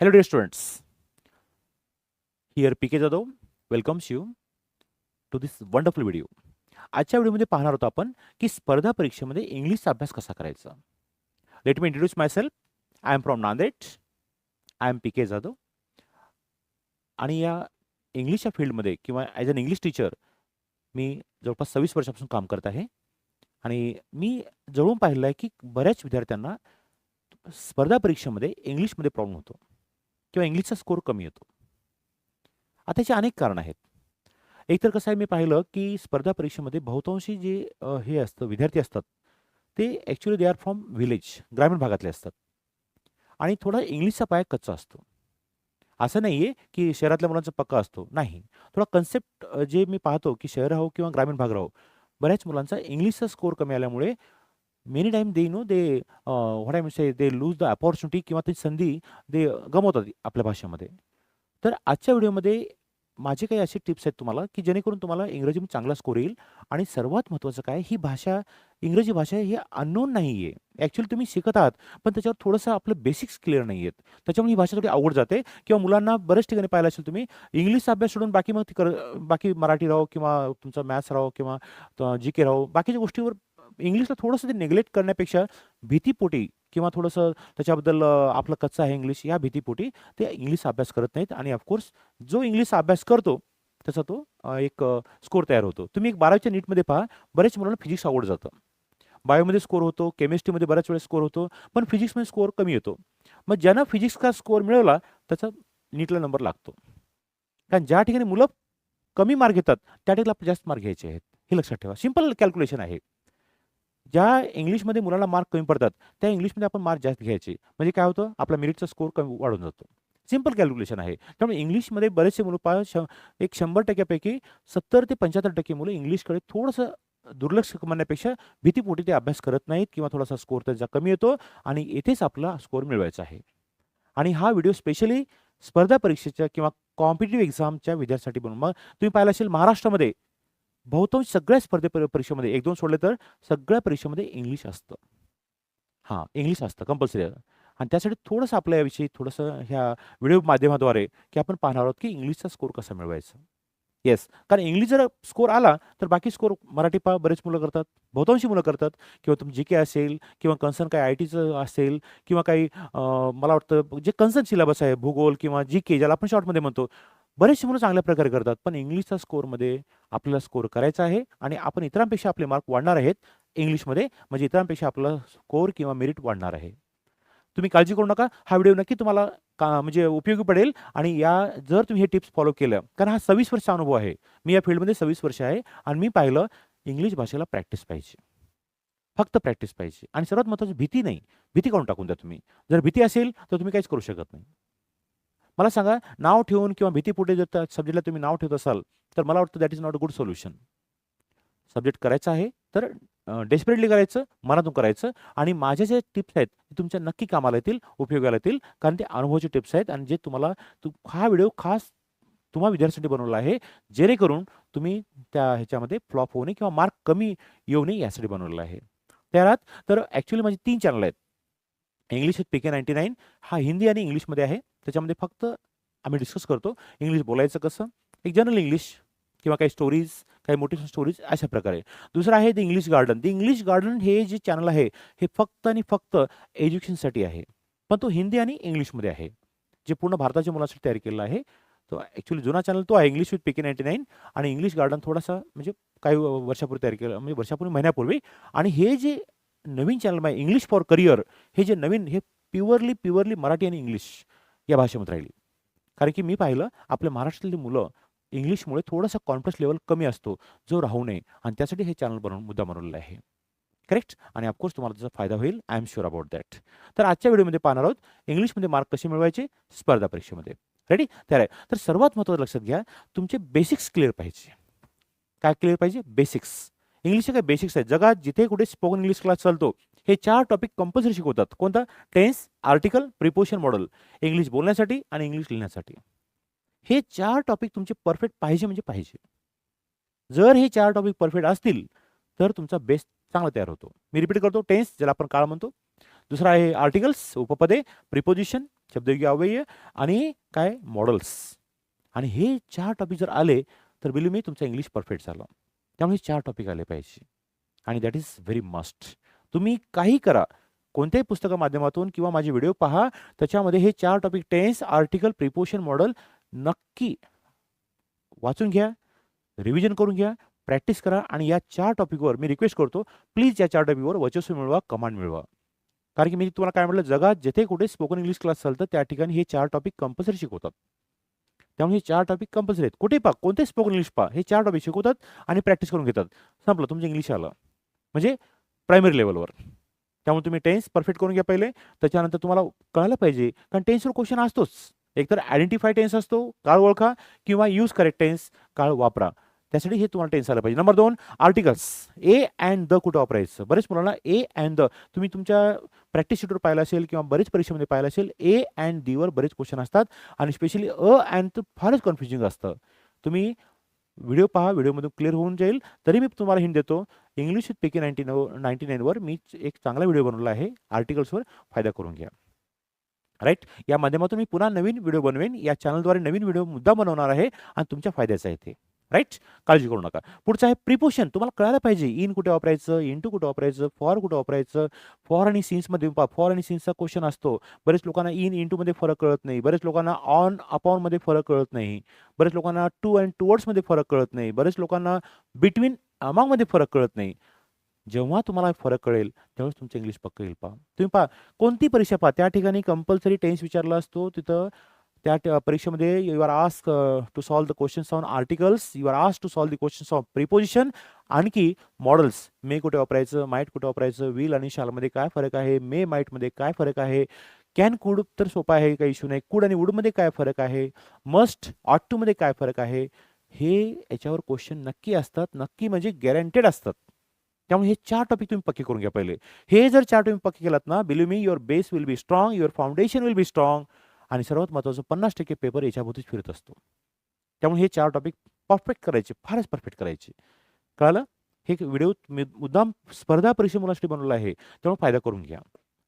Hello, dear students. Here PK Jadhav welcomes you to this wonderful video. आजच्या व्हिडिओमध्ये पाहणार होतो आपण की स्पर्धा परीक्षेमध्ये इंग्लिशचा अभ्यास कसा करायचा. Let me introduce myself I am from Nanded I am P K Jadhav आणि या इंग्लिशच्या फील्डमध्ये किंवा ॲज अन इंग्लिश टीचर मी जवळपास सव्वीस वर्षापासून काम करत आहे. आणि मी जवळून पाहिलं आहे की बऱ्याच विद्यार्थ्यांना स्पर्धा परीक्षेमध्ये इंग्लिशमध्ये प्रॉब्लेम होतो. किंवा इंग्लिशचा स्कोर कमी येतो. आता याचे अनेक कारणं आहेत. एकतर कसं आहे मी पाहिलं की स्पर्धा परीक्षेमध्ये बहुतांशी जे हे असतं विद्यार्थी असतात ते actually they are from village ग्रामीण भागातले असतात. आणि थोडा इंग्लिशचा पाया कच्चा असतो. असं नाही आहे की शहरातल्या मुलांचा पक्का असतो. नाही. थोडा कन्सेप्ट जे मी पाहतो की शहर राहो किंवा ग्रामीण भाग राहो बऱ्याच मुलांचा इंग्लिशचा स्कोर कमी आल्यामुळे many time they know they what I say they lose the opportunity किंवा ती संधी ते uh, गमवतात आपल्या भाषेमध्ये. तर आजच्या व्हिडिओमध्ये माझे काही असे टिप्स आहेत तुम्हाला की जेणेकरून तुम्हाला इंग्रजीमध्ये चांगला स्कोर येईल आणि सर्वात महत्त्वाचं काय ही भाषा इंग्रजी भाषा ही अननोन नाही आहे ॲक्च्युली तुम्ही शिकत आहात पण त्याच्यावर थोडंसं आपलं बेसिक्स क्लिअर नाही आहेत त्याच्यामुळे ही भाषा थोडी अवघड जाते किंवा मुलांना बऱ्याच ठिकाणी पाहिलं असेल तुम्ही इंग्लिशचा अभ्यास सोडून बाकी मग कर बाकी मराठी राहो किंवा तुमचा मॅथ्स राहो किंवा जी के राहो बाकीच्या गोष्टीवर इंग्लिशला थोडंसं ते नेग्लेक्ट करण्यापेक्षा भीतीपोटी किंवा थोडंसं त्याच्याबद्दल आपलं कच्चं आहे इंग्लिश या भीतीपोटी ते इंग्लिश अभ्यास करत नाहीत. आणि ऑफकोर्स जो इंग्लिशचा अभ्यास करतो त्याचा तो एक स्कोर तयार होतो. तुम्ही एक बारावीच्या नीटमध्ये पहा बऱ्याच मुलांना फिजिक्स आवड जातं. बायोमध्ये स्कोर होतो केमिस्ट्रीमध्ये बऱ्याच वेळेस स्कोर होतो पण फिजिक्समध्ये स्कोर कमी येतो. मग ज्यांना फिजिक्सचा स्कोर मिळवला त्याचा नीटला नंबर लागतो. कारण ज्या ठिकाणी मुलं कमी मार्क घेतात त्या ठिकाणी आपल्याला जास्त मार्क घ्यायचे आहेत. हे लक्षात ठेवा. सिंपल कॅल्क्युलेशन आहे. ज्या इंग्लिशमध्ये मुलाला मार्क कमी पडतात त्या इंग्लिशमध्ये आपण मार्क जास्त घ्यायचे. म्हणजे काय होतं? आपला मेरिटचा स्कोर कमी वाढून जातो. सिंपल कॅल्क्युलेशन आहे. त्यामुळे इंग्लिशमध्ये बरेचसे मुलं पा श एक शंभर टक्क्यापैकी सत्तर ते पंच्याहत्तर टक्के मुलं इंग्लिशकडे थोडंसं दुर्लक्ष म्हणण्यापेक्षा भीतीपोटी ते अभ्यास करत नाहीत किंवा थोडासा स्कोर त्याचा कमी येतो आणि येथेच आपला स्कोर मिळवायचा आहे. आणि हा व्हिडिओ स्पेशली स्पर्धा परीक्षेच्या किंवा कॉम्पिटेटिव्ह एक्झामच्या विद्यार्थ्यांसाठी बनवून मग तुम्ही पाहिलं असेल महाराष्ट्रामध्ये बहुतांश सगळ्या स्पर्धे परीक्षेमध्ये एक दोन सोडले तर सगळ्या परीक्षेमध्ये इंग्लिश असतं. हां इंग्लिश असतं कंपल्सरी आणि त्यासाठी थोडंसं आपल्या याविषयी थोडंसं ह्या व्हिडिओ माध्यमाद्वारे की आपण पाहणार आहोत की इंग्लिशचा स्कोर कसा मिळवायचा. येस कारण इंग्लिश जर स्कोर आला तर बाकी स्कोर मराठी पा बरेच मुलं करतात. बहुतांशी मुलं करतात. किंवा तुम्ही जी के असेल किंवा कन्सर्न काही आय टीचं असेल किंवा काही मला वाटतं जे कन्सर्न सिलेबस आहे भूगोल किंवा जी के ज्याला आपण शॉर्टमध्ये म्हणतो बरेचसे मुलं चांगल्या प्रकारे करतात पण इंग्लिशचा स्कोरमध्ये आपल्याला स्कोर करायचा आहे आणि आपण इतरांपेक्षा आपले मार्क वाढणार आहेत इंग्लिशमध्ये म्हणजे इतरांपेक्षा आपला स्कोर किंवा मेरिट वाढणार आहे. तुम्ही काळजी करू नका हा व्हिडिओ नक्की तुम्हाला का म्हणजे उपयोगी पडेल आणि या जर तुम्ही हे टिप्स फॉलो केलं कारण हा सव्वीस वर्षाचा अनुभव आहे. मी या फील्डमध्ये सव्वीस वर्ष आहे आणि मी पाहिलं इंग्लिश भाषेला प्रॅक्टिस पाहिजे. फक्त प्रॅक्टिस पाहिजे आणि सर्वात महत्त्वाची भीती नाही. भीती काढून टाकून द्या तुम्ही. जर भीती असेल तर तुम्ही काहीच करू शकत नाही. मला सांगा नाव ठेवून किंवा भीतीपोटे जर त्या सब्जेक्टला तुम्ही नाव ठेवत असाल तर मला वाटतं that is not a good solution subject करायचा आहे तर डेस्परेटली करायचं मनातून करायचं आणि माझ्या जे टिप्स आहेत ते तुमच्या नक्की कामाला येतील उपयोगाला येतील कारण ते अनुभवाचे टिप्स आहेत आणि जे तुम्हाला तू हा व्हिडिओ खास तुम्हा विद्यार्थ्यांसाठी बनवला आहे जेणेकरून तुम्ही त्या ह्याच्यामध्ये फ्लॉप होऊ नये किंवा मार्क कमी येऊ नये यासाठी बनवलेला आहे. त्यात तर ॲक्च्युली माझे तीन चॅनल आहेत. English with P K ninety nine हा हिंदी आणि इंग्लिशमध्ये आहे. त्याच्यामध्ये फक्त आम्ही डिस्कस करतो इंग्लिश बोलायचं कसं? एक जनरल इंग्लिश किंवा काही स्टोरीज काही मोटिवेशन स्टोरीज अशा प्रकारे. दुसरं आहे the English garden the English garden हे जे चॅनल आहे हे फक्त आणि फक्त एज्युकेशनसाठी आहे. पण तो हिंदी आणि इंग्लिशमध्ये आहे. जे पूर्ण भारताच्या मुलांसाठी तयार केलेला आहे तो ॲक्च्युली जुना चॅनल तो आहे English with P K ninety nine आणि इंग्लिश गार्डन थोडासा म्हणजे काही वर्षापूर्वी तयार केलं म्हणजे वर्षापूर्वी महिन्यापूर्वी. आणि हे जे नवीन channel my English for career हे जे नवीन हे प्युअरली प्युअरली मराठी आणि इंग्लिश या भाषेमध्ये राहिली. कारण की मी पाहिलं आपल्या महाराष्ट्रातली मुलं इंग्लिशमुळे थोडासा कॉन्फिडन्स लेवल कमी असतो जो राहू नये. आणि त्यासाठी हे चॅनल बनवून मुद्दा बनवलेला आहे. करेक्ट आणि ऑफकोर्स तुम्हाला त्याचा फायदा होईल. I am sure about that तर आजच्या व्हिडिओमध्ये पाहणार आहोत इंग्लिशमध्ये मार्क कसे मिळवायचे? स्पर्धा परीक्षेमध्ये. रेडी तयार आहे. तर सर्वात महत्त्वाचं लक्षात घ्या तुमचे बेसिक्स क्लिअर पाहिजे. काय क्लिअर पाहिजे? बेसिक्स इंग्लिशचे काय बेसिक्स आहेत. जगात जिथे कुठे स्पोकन इंग्लिश क्लास चालतो हे चार टॉपिक कंपल्सरी शिकवतात. कोणता? Tense article preposition modal English बोलण्यासाठी आणि इंग्लिश लिहिण्यासाठी. हे चार टॉपिक तुमचे परफेक्ट पाहिजे म्हणजे पाहिजे. जर हे चार टॉपिक परफेक्ट असतील तर तुमचा बेस चांगला तयार होतो. मी रिपीट करतो. टेन्स ज्याला आपण काळ म्हणतो. दुसरा आहे आर्टिकल्स उपपदे प्रिपोजिशन शब्दयोगी अव्यय आणि काय? मॉडल्स आणि हे चार टॉपिक जर आले तर बिलू मी तुमचं इंग्लिश परफेक्ट झालं. त्यामुळे चार टॉपिक आले पाहिजे. आणि दॅट इज व्हेरी मस्ट तुम्ही काही करा. कोणत्याही पुस्तका माध्यमातून किंवा माझे व्हिडिओ पहा. त्याच्यामध्ये हे चार topic tense article preposition modal नक्की वाचून घ्या. रिव्हिजन करून घ्या. प्रॅक्टिस करा. आणि या चार टॉपिकवर मी रिक्वेस्ट करतो प्लीज या चार टॉपिकवर वर्चस्व मिळवा कमांड मिळवा. कारण की मी तुम्हाला काय म्हटलं जगात जिथे कुठे स्पोकन इंग्लिश क्लास चालतं त्या ठिकाणी हे चार टॉपिक कंपल्सरी शिकवतात. त्यामुळे हे चार टॉपिक कंपल्सरी आहेत. कुठे पहा कोणते स्पोकन इंग्लिश पहा हे चार टॉपिक शिकवतात आणि प्रॅक्टिस करून घेतात. संपलं तुमचं इंग्लिश आलं. म्हणजे प्रायमरी लेवलवर त्यामुळे तुम्ही टेन्स परफेक्ट करून घ्या पहिले. त्याच्यानंतर तुम्हाला कळायला पाहिजे कारण टेन्सवर क्वेश्चन असतोच. एकतर आयडेंटिफाय टेन्स असतो काळ ओळखा किंवा यूज करेक्ट टेन्स काळ वापरा. त्यासाठी हे तुम्हाला टेन्स आलं पाहिजे. नंबर दोन आर्टिकल्स ए अँड द कुठं वापरायचं? बरेच मुलांना ए अँड द तुम्ही तुमच्या प्रॅक्टिस शीटवर पाहिलं असेल किंवा बरेच परीक्षेमध्ये पाहिलं असेल ए अँड दीवर बरेच क्वेश्चन असतात. आणि स्पेशली अ अँड तर फारच कन्फ्युजिंग असतं. तुम्ही व्हिडिओ पहा व्हिडिओमधून क्लिअर होऊन जाईल. तरी मी तुम्हाला हिंट देतो English with P K ninety नऊ नाईन्टी नाईनवर मी एक चांगला व्हिडिओ बनवला आहे. आर्टिकल्सवर फायदा करून घ्या. राईट या माध्यमातून मी पुन्हा नवीन व्हिडिओ बनवेन. या चॅनलद्वारे नवीन व्हिडिओ मुद्दा बनवणार आहे आणि तुमच्या फायद्याचा आहे ते. राईट? काळजी करू नका. पुढचं आहे प्रिपोशन. तुम्हाला कळायला पाहिजे इन कुठे वापरायचं इन टू कुठे वापरायचं फॉर कुठे वापरायचं? फॉर आणि सीन्समध्ये पहा फॉर आणि सीन्सचा क्वेश्चन असतो. बरेच लोकांना इन इन टूमध्ये फरक कळत नाही. बरेच लोकांना ऑन अपॉनमध्ये फरक कळत नाही. बरेच लोकांना टू अँड टुवर्ड्समध्ये फरक कळत नाही. बरेच लोकांना बिटवीन अमांगमध्ये फरक कळत नाही. जेव्हा तुम्हाला फरक कळेल त्यावेळेस तुमचं इंग्लिश पक्क येईल पहा. तुम्ही पहा कोणती परीक्षा पहा? त्या ठिकाणी कंपल्सरी टेन्स विचारला असतो तिथं त्या ट- uh, परीक्षेमध्ये you are ask to solve the questions on articles you are ask to solve the questions of preposition आणखी मॉडेल्स मे कुठे वापरायचं माईट कुठे वापरायचं विल आणि शालमध्ये काय फरक आहे मे माईटमध्ये काय फरक आहे कॅन कुड तर सोपा आहे काही इश्यू नाही. कुड आणि वुडमध्ये काय फरक आहे मस्ट ऑट टूमध्ये काय फरक आहे हे याच्यावर क्वेश्चन नक्की असतात नक्की म्हणजे गॅरंटेड असतात. त्यामुळे हे चार टॉपिक तुम्ही पक्के करून घ्या पहिले. हे जर चार तुम्ही पक्के केलात ना believe me your base will be strong your foundation will be strong आणि सर्वात महत्त्वाचं पन्नास टक्के पेपर याच्याभोवतीच फिरत असतो. त्यामुळे हे चार टॉपिक परफेक्ट करायचे फारच परफेक्ट करायचे. कळालं? हे व्हिडिओ मी मुद्दाम स्पर्धा परीक्षा मुलासाठी बनवला आहे त्यामुळे फायदा करून घ्या.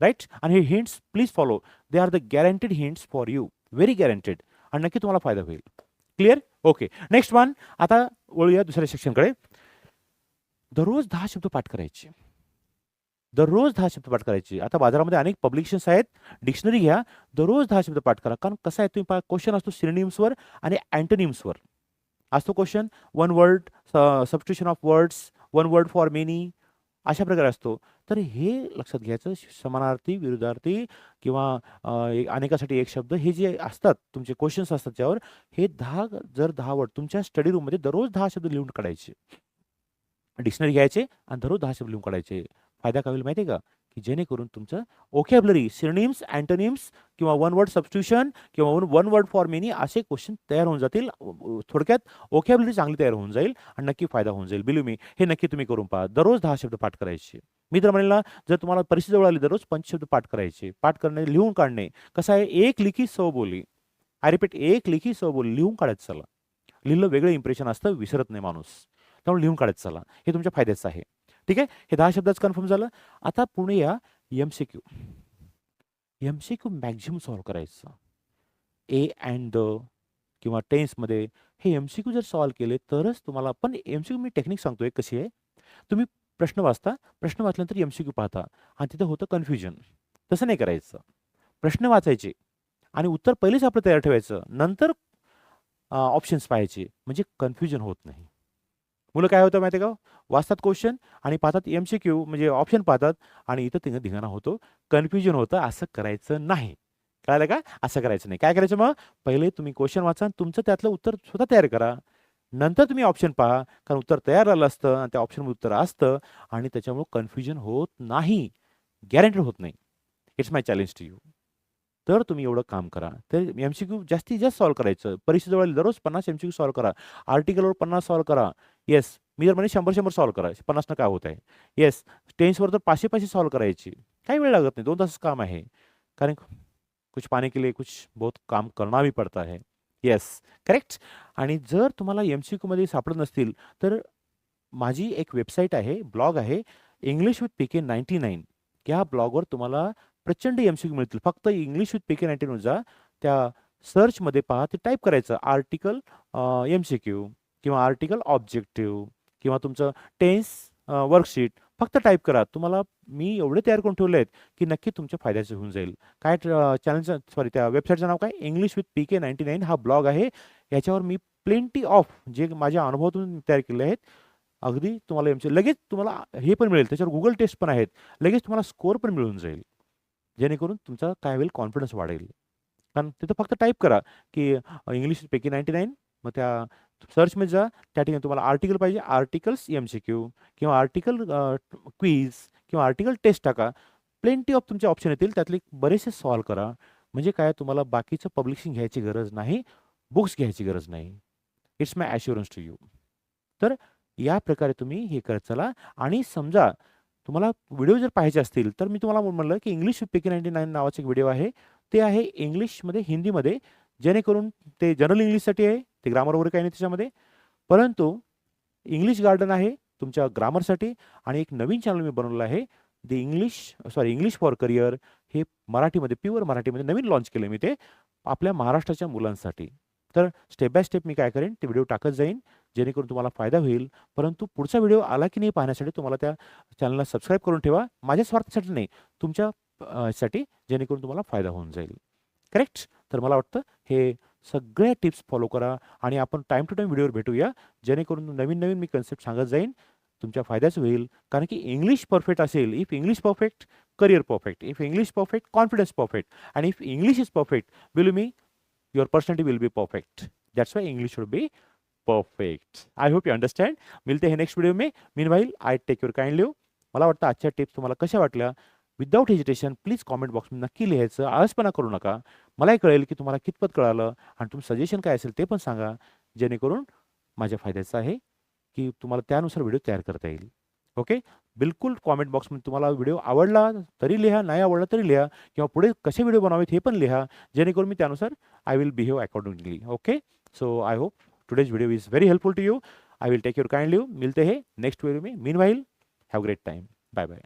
राईट आणि हे hints please follow they are the guaranteed hints for you very guaranteed आणि नक्की तुम्हाला फायदा होईल. क्लिअर ओके नेक्स्ट वन आता वळूया दुसऱ्या सेक्शनकडे दररोज दहा शब्द पाठ करायचे. दररोज दहा शब्द पाठ करायचे. आता बाजारामध्ये अनेक पब्लिकेशन्स आहेत. डिक्शनरी घ्या. दररोज दहा शब्द पाठ करा. कारण कसं आहे तुम्ही पा क्वेश्चन असतो सिनेनिम्सवर आणि अँटोनिम्सवर असतो question one word substitution of words one word for many अशा प्रकारे असतो. तर हे लक्षात घ्यायचं समानार्थी विरुद्धार्थी किंवा अनेकासाठी एक शब्द हे जे असतात तुमचे क्वेश्चन्स असतात त्यावर हे दहा जर दहा वर्ड तुमच्या स्टडी रूममध्ये दररोज दहा शब्द लिहून काढायचे. डिक्शनरी घ्यायचे आणि दररोज दहा शब्द लिहून काढायचे. फायदा काय होईल माहिती आहे का? की जेणेकरून तुमचं ओकेबलरी सिरनिम्स अँटोनिम्स किंवा वन वर्ड सबस्टिट्यूशन किंवा वन वर्ड फॉर मेनी असे क्वेश्चन तयार होऊन जातील. थोडक्यात ओकेबलरी चांगली तयार होऊन जाईल आणि नक्की फायदा होऊन जाईल. बिलू मी हे नक्की तुम्ही करून पहा. दररोज दहा शब्द पाठ करायचे. मी तर म्हणेल ना जर तुम्हाला परीक्षा जवळ आली दररोज पंच शब्द पाठ करायचे. पाठ करणे लिहून काढणे. कसं आहे? एक लिखी सव बोली आय रिपीट एक लिखी सव बोली लिहून काढत चला. लिहिलं वेगळं इम्प्रेशन असतं विसरत नाही माणूस. त्यामुळे लिहून काढत चला. हे तुमच्या फायद्याचं आहे. ठीक आहे? हे दहा शब्दाचं कन्फर्म झालं. आता पुणे या MCQ C Q C Q maximum solve करायचं. ए अँड द किंवा टेन्समध्ये हे एम सी क्यू जर सॉल्व्ह केले तरच तुम्हाला पण एम सी क्यू मी टेक्निक सांगतोय कशी आहे. तुम्ही प्रश्न वाचता प्रश्न वाचल्यानंतर एम सी क्यू पाहता आणि तिथं होतं कन्फ्युजन तसं नाही करायचं. प्रश्न वाचायचे आणि उत्तर पहिलेच आपलं तयार ठेवायचं. नंतर ऑप्शन्स पाहायचे. म्हणजे कन्फ्युजन होत नाही. मुलं काय होतं माहिती का? वाचतात क्वेश्चन आणि पाहतात एम सी क्यू म्हणजे ऑप्शन पाहतात आणि इथं तिथं धिंगाणा होतो कन्फ्युजन होतं असं करायचं नाही. कळालं का? असं करायचं नाही. काय करायचं मग? पहिले तुम्ही क्वेश्चन वाचा तुमचं त्यातलं उत्तर स्वतः तयार करा. नंतर तुम्ही ऑप्शन पहा कारण उत्तर तयार झालं असतं आणि त्या ऑप्शनमध्ये उत्तर असतं आणि त्याच्यामुळे कन्फ्युजन होत नाही. गॅरंटेड होत नाही. It's my challenge to you तर तुम्ही एवढं काम करा. तर एम सी क्यू जास्तीत जास्त सॉल्व्ह करायचं. परीक्षेजवळ दररोज पन्नास एम सी क्यू सॉल्व्ह करा. आर्टिकलवर पन्नास सॉल्व्ह करा. येस मी जर म्हणे शंभर शंभर सॉल्व्ह करायचे. पन्नासनं काय होत आहे? येस टेन्सवर तर पाचशे पाचशे सॉल्व्ह करायची. काही वेळ लागत नाही. दोन तास काम आहे. कारण कुछ पाने के लिए कुछ बहुत काम करना भी पडता आहे. येस करेक्ट आणि जर तुम्हाला एम सी क्यूमध्ये सापडत नसतील तर माझी एक वेबसाईट आहे ब्लॉग आहे English with P K ninety nine या ब्लॉगवर तुम्हाला प्रचंड एम सी क्यू मिळतील. फक्त English with P K nineteen जा. त्या सर्चमध्ये पहा ते टाईप करायचं. आर्टिकल एम सी क्यू किंवा आर्टिकल ऑब्जेक्टिव्ह किंवा तुमचं टेन्स वर्कशीट फक्त टाईप करा. तुम्हाला मी एवढे तयार करून ठेवले आहेत की नक्की तुमच्या फायद्याचे होऊन जाईल. काय चॅनलचं सॉरी त्या वेबसाईटचं नाव काय? English with P K ninety nine हा ब्लॉग आहे. याच्यावर मी प्लेंटी ऑफ जे माझ्या अनुभवातून तयार केले आहेत अगदी तुम्हाला एमचे लगेच तुम्हाला हे पण मिळेल. त्याच्यावर गुगल टेस्ट पण आहेत. लगेच तुम्हाला स्कोअर पण मिळून जाईल. जेणेकरून तुमचा काय होईल? कॉन्फिडन्स वाढेल. कारण तिथं फक्त टाईप करा की इंग्लिश पैकी नाईन्टी नाईन मग त्या सर्चमध्ये जा त्या ठिकाणी तुम्हाला आर्टिकल पाहिजे आर्टिकल्स एम सी क्यू किंवा आर्टिकल क्वीज किंवा आर्टिकल टेस्ट टाका. प्लेंटी ऑफ तुमचे ऑप्शन येतील त्यातले बरेचसे सॉल्व करा. म्हणजे काय तुम्हाला बाकीचं पब्लिशिंग घ्यायची गरज नाही बुक्स घ्यायची गरज नाही. It's my assurance to you तर या प्रकारे तुम्ही हे करत चला. आणि समजा तुम्हाला व्हिडिओ जर पाहायचे असतील तर मी तुम्हाला म्हणलं की इंग्लिश पिकी नाईन्टी नाईन नावाचा एक व्हिडिओ आहे. ते आहे इंग्लिशमध्ये हिंदीमध्ये. जेणेकरून ते जनरल इंग्लिशसाठी आहे. ते ग्रामर वगैरे काही नाही त्याच्यामध्ये. परंतु इंग्लिश गार्डन आहे तुमच्या ग्रामरसाठी आणि एक नवीन चॅनल मी बनवलं आहे. The English sorry English for career हे मराठीमध्ये प्युअर मराठीमध्ये नवीन लॉन्च केलं मी ते आपल्या महाराष्ट्राच्या मुलांसाठी. तर स्टेप बाय स्टेप मी काय करेन ते व्हिडिओ टाकत जाईन जेणेकरून तुम्हाला फायदा होईल. परंतु पुढचा व्हिडिओ आला की नाही पाहण्यासाठी तुम्हाला त्या चॅनलला सबस्क्राईब करून ठेवा. माझ्या स्वार्थासाठी नाही तुमच्या साठी जेणेकरून तुम्हाला फायदा होऊन जाईल. करेक्ट तर मला वाटतं हे सगळ्या टिप्स फॉलो करा आणि आपण टाईम टू टाईम व्हिडिओवर भेटूया जेणेकरून नवीन नवीन मी कन्सेप्ट सांगत जाईन तुमच्या फायद्याचं होईल. कारण की इंग्लिश परफेक्ट असेल if English perfect career perfect if English perfect confidence perfect आणि if English is perfect will me your personality will be perfect that's why English should be perfect I hope you understand मिळते हे next video me. Meanwhile I take your kind leave मला वाटतं आजच्या tips तुम्हाला कशा वाटल्या? Without hesitation please comment बॉक्समध्ये नक्की लिहायचं. आळसपणा करू नका. मलाही कळेल की तुम्हाला कितपत कळालं आणि तुमचं सजेशन काय असेल ते पण सांगा. जेणेकरून माझ्या फायद्याचं आहे की तुम्हाला त्यानुसार व्हिडिओ तयार करता येईल. ओके बिलकुल कॉमेंट बॉक्समध्ये तुम्हाला व्हिडिओ आवडला तरी लिहा नाही आवडला तरी लिहा किंवा पुढे कसे व्हिडिओ बनवावेत हे पण लिहा. जेणेकरून मी त्यानुसार I will behave accordingly okay so I hope today's video is very helpful to you I will take your kind leave मिलते हे next video me. Meanwhile have great time bye bye